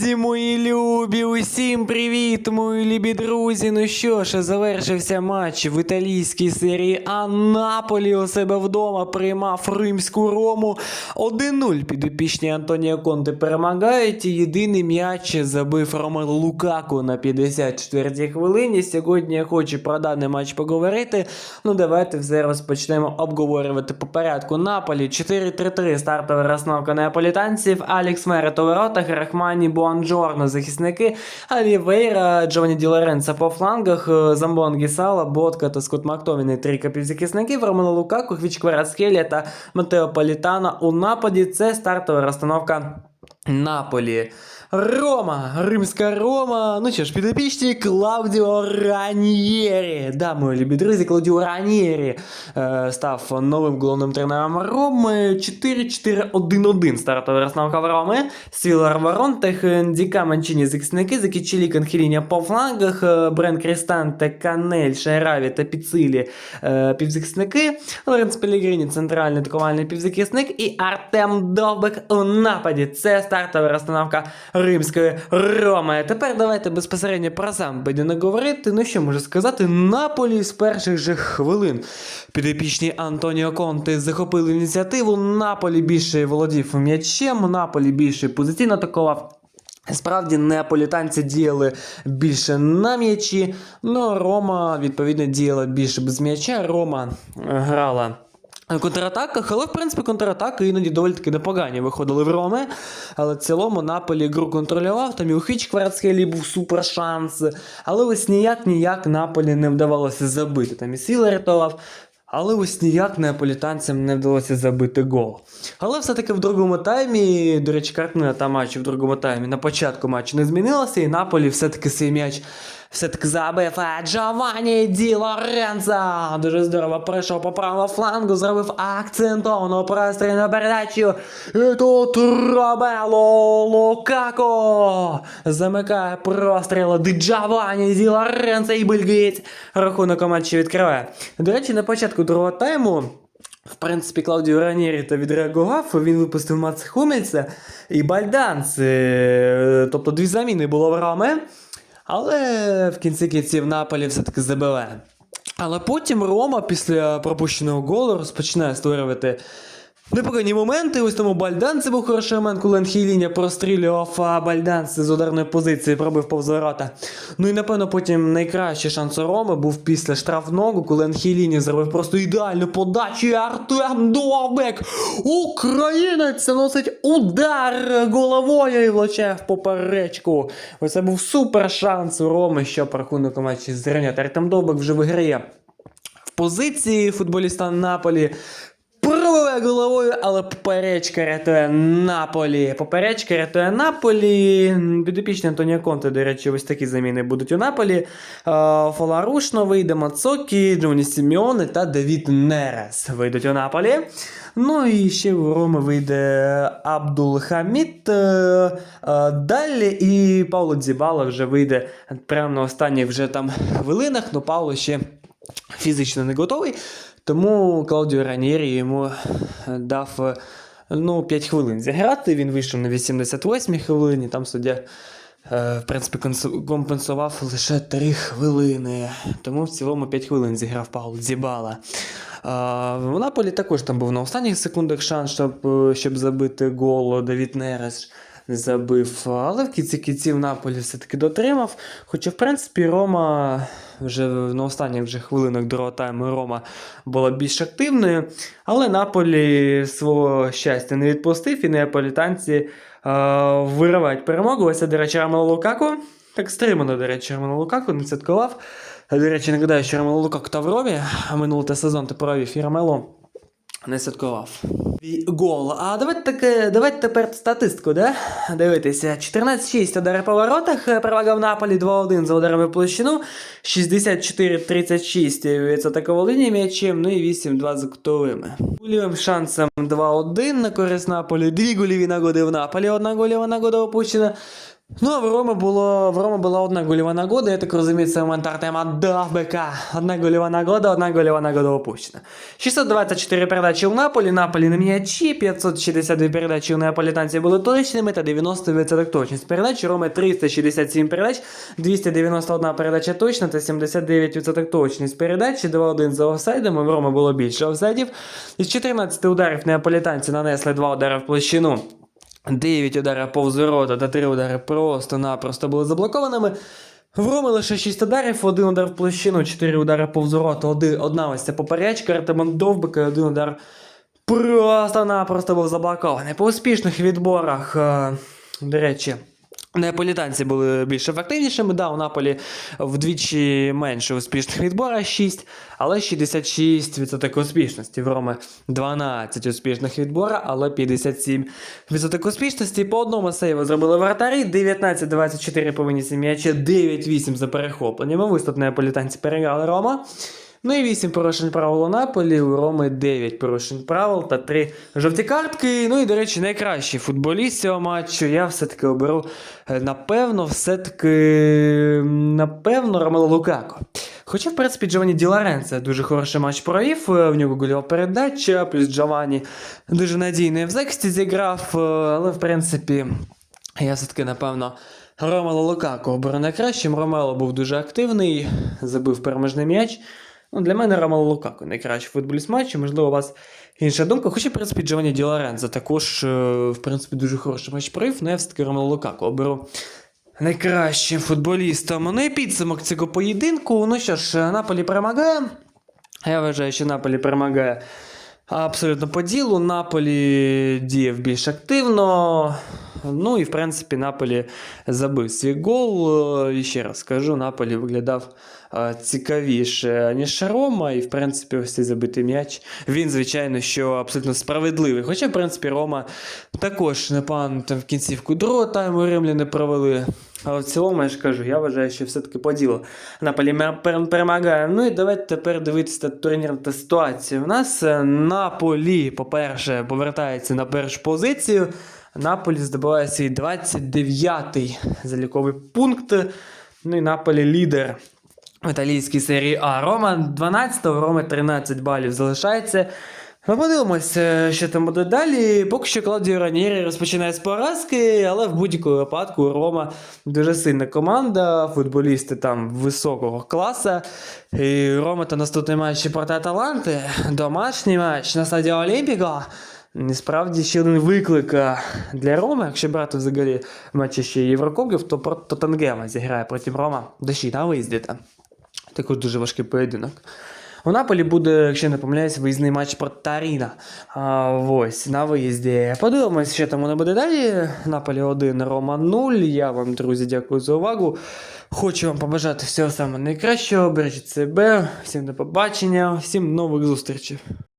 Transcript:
Друзі, мої любі, усім привіт, мої любі друзі. Ну що ж, завершився матч в італійській серії А. Наполі у себе вдома приймав римську рому. 1-0 підопічні Антоніо Конте перемагають. Єдиний м'яч забив Ромело Лукаку на 54-й хвилині. Сьогодні я хочу про даний матч поговорити. Ну давайте все розпочнемо обговорювати по порядку. Наполі 4-3-3 стартова розстановка неаполітанців. Алекс Мерет у воротах, Рахмані Буанджорно захисники, Алівейра, Джоні Ді Лоренцо по флангах, е, Замбон Гісала, Ботка та Скотт Мактоміни трійка півзахисників, Романо Лукаку, Хвіч Кварацхелія та Матео Політана у нападі. Це стартова розстановка Наполі. Рома, римська Рома. Ну що ж, підопічні Клаудіо Раньєрі. Да, мої любі друзі, Клаудіо Раньєрі е, став новим головним тренером Роми. 4-4-1-1 стартова розстановка в Роми. Свілар Ворон, Техендіка Манчині захисники, Закічілі Канхеліня по флангах, е, Брен Крістанте, Канель, Шайраві та Піцилі е, півзахисники. Лоренц Пелігріні, центральний атакувальний півзахисник і Артем Довбек у нападі. Це стартова розстановка римської Роми. Тепер давайте безпосередньо про сам не говорити. Ну що можу сказати, Наполі з перших же хвилин. Підопічні Антоніо Конте захопили ініціативу. Наполі більше володів м'ячем, Наполі більше позиційно атакував. Справді неаполітанці діяли більше на м'ячі, ну Рома відповідно діяла більше без м'яча. Рома е, грала контратаках, але в принципі контратаки іноді доволі таки непогані виходили в Роми. Але в цілому Наполі гру контролював, там і у Хіч Кварацхелі був супер шанс. Але ось ніяк ніяк Наполі не вдавалося забити. Там і Сіла рятував. Але ось ніяк неаполітанцям не вдалося забити гол. Але все-таки в другому таймі, до речі, картина та матчу в другому таймі на початку матчу не змінилася, і Наполі все-таки свій м'яч все-таки забив. Джованні Ді Лоренцо дуже здорово пройшов по правому флангу, зробив акцентовану прострільну передачу. І тут Робело Лукако замикає простріл Джованні Ді Лоренцо і бельгієць рахунок матчі відкриває. До речі, на початку другого тайму в принципі, Клаудіо Ранєрі та відреагував, він випустив Мац Хумельса і Бальданс. е, Тобто дві заміни було в Рами. Але в кінці кінців Наполі все-таки забиває. Але потім Рома після пропущеного голу розпочинає створювати непогані моменти. Ось тому Бальдан це був хороший момент, коли Анхіліня прострілював, а Бальдан з ударної позиції пробив повз ворота. Ну і напевно потім найкращий шанс у Роми був після штрафного, коли Анхіліні зробив просто ідеальну подачу. І Артем Довбек, українець, носить удар головою і влучає в поперечку. Ось це був супер шанс у Роми, щоб рахунок матчі зрівняти. Артем Довбек вже виграє позиції футболіста Наполі. Пробиває головою, але поперечка рятує Наполі. Поперечка рятує Наполі. Підопічні Антоніо Конте, до речі, ось такі заміни будуть у Наполі. Е, Фаларуш вийде Мацокі, Джоні Сіміоне та Давід Нерес вийдуть у Наполі. Ну і ще в Роми вийде Абдул Хамід. е, е, Далі і Пауло Дзібала вже вийде прямо на останніх вже там хвилинах, але Пауло ще фізично не готовий. Тому Клаудіо Ранєрі йому дав е, ну, 5 хвилин зіграти. Він вийшов на 88 хвилині. Там суддя, е, в принципі, компенсував лише 3 хвилини. Тому в цілому 5 хвилин зіграв Паул Дзібала. В Наполі також там був на останніх секундах шанс, щоб, е, щоб забити гол Давід Нерес не забив. Але в кінці кінців Наполі все-таки дотримав. Хоча, в принципі, Рома вже на останніх вже хвилинах другого тайму Рома була більш активною. Але Наполі свого щастя не відпустив, і неаполітанці е, виривають перемогу. Ось, до речі, Ромело Лукаку. Так стримано, до речі, Ромело Лукаку не святкував. До речі, нагадаю, що Ромело Лукаку та в Ромі, минулий сезон ти провів і Ромело не святкував. Гол. А давайте таке, давайте тепер статистику, да? Дивитися. 14-6 удари по воротах, перевага в Наполі 2-1 за ударами в площину, 64-36 від атакової лінії м'ячем, ну і 8-2 за кутовими. Гольовим шансом 2-1 на користь Наполі, дві гольові нагоди в Наполі, одна гольова нагода опущена. Ну, а в Роми було в Роми була одна гольова нагода, я так розумію, це момент Артема Довбека. Одна гольова нагода, одна гольова нагода опущена. 624 передачі у Наполі, Наполі на м'ячі, 562 передачі у неаполітанців були точними та 90% точність передач. У Роми 367 передач, 291 передача точна та 79% точність передач. 2-1 за офсайдами. В Роми було більше офсайдів. Із 14 ударів неаполітанці нанесли 2 удари в площину. 9 ударів повз ворота та 3 удари просто-напросто були заблокованими. В Роми лише 6 ударів, один удар в площину, 4 удари повз ворота, одна ось ця поперечка Артемон і один удар просто-напросто був заблокований. По успішних відборах, е, до речі, Неаполітанці були більш ефективнішими. Да, у Наполі вдвічі менше успішних відборах 6, але 66% успішності. В Роми 12 успішних відбора, але 57% успішності. По одному сейву зробили вратарі, 19-24 по винісі м'яча, 9-8 за перехопленнями. Виступ неаполітанці переграли Рома. Ну і 8 порушень правил у Наполі, у Роми 9 порушень правил та 3 жовті картки. Ну і, до речі, найкращий футболіст цього матчу. Я все-таки оберу, е, напевно, все-таки, напевно, Ромело Лукако. Хоча, в принципі, Джованні Ді Лоренцо дуже хороший матч провів, е, в нього гольова передача, плюс Джованні дуже надійний в захисті зіграв, е, але, в принципі, я все-таки, напевно, Ромело Лукако оберу найкращим. Ромело був дуже активний, забив переможний м'яч. Ну, для мене Ромело Лукако найкращий футболіст матчу. Можливо, у вас інша думка. Хоча, в принципі, Джованні Ді Лоренцо також, е, в принципі, дуже хороший матч провів, але я все-таки Ромело Лукако оберу найкращим футболістом. Ну і підсумок цього поєдинку. Ну що ж, Наполі перемагає. Я вважаю, що Наполі перемагає абсолютно по ділу. Наполі діяв більш активно. Ну і в принципі Наполі забив свій гол. Е, І ще раз скажу, Наполі виглядав цікавіше, ніж Рома. І в принципі, ось цей забитий м'яч. Він, звичайно, що абсолютно справедливий. Хоча, в принципі, Рома також непогано там в кінцівку другого тайму римляни провели. Але в цілому, я ж кажу, я вважаю, що все-таки по ділу Наполі перемагає. Ну і давайте тепер дивитися турнірну та ситуацію. У нас е, Наполі, по-перше, повертається на першу позицію. Наполі здобуває свій 29-й заліковий пункт. Ну і Наполі лідер в італійській серії А. Рома 12-го, Рома 13 балів залишається. Ми подивимося, що там буде далі. Поки що Клаудіо Ранєрі розпочинає з поразки, але в будь-якому випадку Рома дуже сильна команда, футболісти там високого класу. І Рома та наступний матч проти Аталанти, домашній матч на стадіо Олімпіко. Насправді ще один виклик для Роми, якщо брати взагалі матчі ще Єврокубків, то Тоттенгема зіграє проти Рома дощі на виїзді. Також дуже важкий поєдинок. У Наполі буде, якщо не помиляюсь, виїзний матч проти Таріна. А, ось, на виїзді. Подивимось, що там воно буде далі. Наполі 1, Рома 0. Я вам, друзі, дякую за увагу. Хочу вам побажати всього самого найкращого. Бережіть себе, всім до побачення, всім нових зустрічей.